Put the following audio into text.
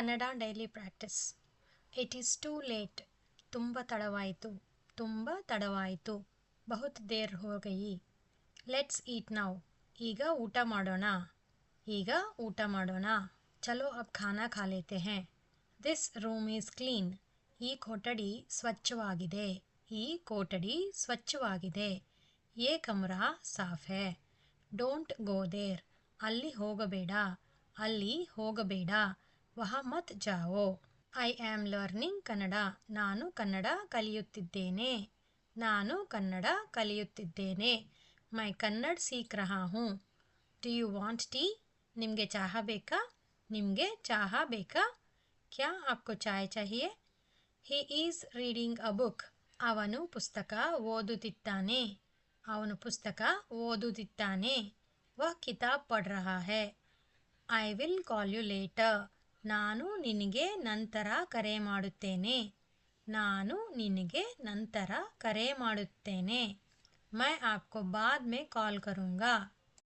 Kannada daily practice it is too late ತುಂಬ ತಡವಾಯಿತು. ತುಂಬ ತಡವಾಯಿತು. ಬಹುತ್ ದೇರ್ ಹೋಗಯಿ ಲೆಟ್ಸ್ ಈಟ್ ನೌ ಈಗ ಊಟ ಮಾಡೋಣ. ಈಗ ಊಟ ಮಾಡೋಣ. ಚಲೋ ಅಬ್ ಖಾನಾ ಖಾ ಲೇತೆ ದಿಸ್ ರೂಮ್ ಈಸ್ ಕ್ಲೀನ್ ಈ ಕೊಠಡಿ ಸ್ವಚ್ಛವಾಗಿದೆ. ಈ ಕೊಠಡಿ ಸ್ವಚ್ಛವಾಗಿದೆ. ಏ ಕಮರಾ, ಸಾಫ್ ಹೇ. ಡೋಂಟ್ ಗೋ ದೇರ್ ಅಲ್ಲಿ ಹೋಗಬೇಡ. ಅಲ್ಲಿ ಹೋಗಬೇಡ. वहाँ मत जाओ। ई आम लर्निंग कन्ड नानू कन्ड कलिये नानू कन्ड कलिये मैं कन्नड सीख रहा हूँ। डू यू वांट टी निम्हे चाह बेका? निम्हे चाह बेका? क्या आपको चाय चाहिए? He is reading a book अवनु पुस्तक ओदुतिताने अवनु पुस्तक ओदुतिताने वह किताब पढ़ रहा है। I will call you later ನಾನು ನಿನಗೆ ನಂತರ ಕರೆ ಮಾಡುತ್ತೇನೆ. ನಾನು ನಿನಗೆ ನಂತರ ಕರೆ ಮಾಡುತ್ತೇನೆ. ಮೈ ಆಪ್ಕೋ ಬಾದ್ ಮೇ ಕಾಲ್ ಕರೂಂಗಾ.